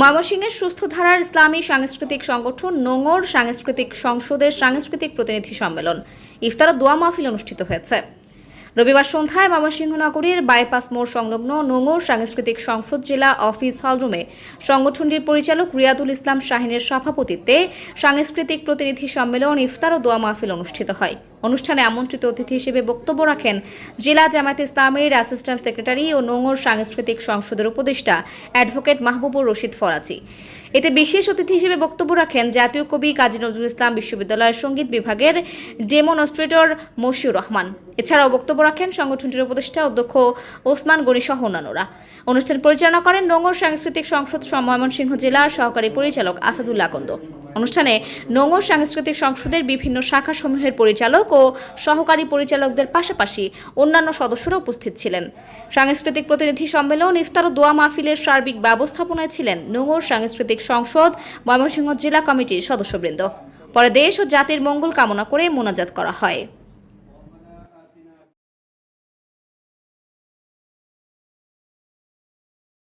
ময়মনসিংহের সুস্থ ধারার ইসলামী সাংস্কৃতিক সংগঠন নোঙর সাংস্কৃতিক সংসদের সাংস্কৃতিক প্রতিনিধি সম্মেলন ইফতার ও দোয়া মাহফিল অনুষ্ঠিত হয়েছে। রবিবার সন্ধ্যায় ময়মনসিংহ নগরীর বাইপাস মোড় সংলগ্ন নোঙর সাংস্কৃতিক সংসদ জেলা অফিস হলরুমে সংগঠনটির পরিচালক রিয়াদুল ইসলাম শাহিনের সভাপতিত্বে সাংস্কৃতিক প্রতিনিধি সম্মেলন ইফতার ও দোয়া মাহফিল অনুষ্ঠিত হয়। অনুষ্ঠানে আমন্ত্রিত অতিথি হিসেবে বক্তব্য রাখেন জেলা জামায়াত ইসলামের অ্যাসিস্ট্যান্ট সেক্রেটারি ও নোঙর সাংস্কৃতিক সংসদের উপদেষ্টা অ্যাডভোকেট মাহবুবুর রশিদ ফরাজি। এতে বিশেষ অতিথি হিসেবে বক্তব্য রাখেন জাতীয় কবি কাজী নজরুল ইসলাম বিশ্ববিদ্যালয়ের সংগীত বিভাগের ডেমনস্ট্রেটর মশিউর রহমান। এছাড়াও বক্তব্য রাখেন সংগঠনটির উপদেষ্টা অধ্যক্ষ ওসমান গনি সহ অন্যান্যরা। অনুষ্ঠান পরিচালনা করেন নোঙর সাংস্কৃতিক সংসদ সম- ময়মনসিংহ জেলার সহকারী পরিচালক আসাদুল্লাহ কন্দ অনুষ্ঠানে নোঙর সাংস্কৃতিক সংসদের বিভিন্ন শাখা সমূহের পরিচালক ও সহকারী পরিচালকদের পাশাপাশি অন্যান্য সদস্যরা উপস্থিত ছিলেন। সাংস্কৃতিক প্রতিনিধি সম্মেলন ইফতার ও দোয়া মাহফিলের সার্বিক ব্যবস্থাপনায় ছিলেন নোঙর সাংস্কৃতিক সংসদ, ময়মনসিংহ জেলা কমিটির সদস্যবৃন্দ। পরে দেশ ও জাতির মঙ্গল কামনা করে মোনাজাত করা হয়।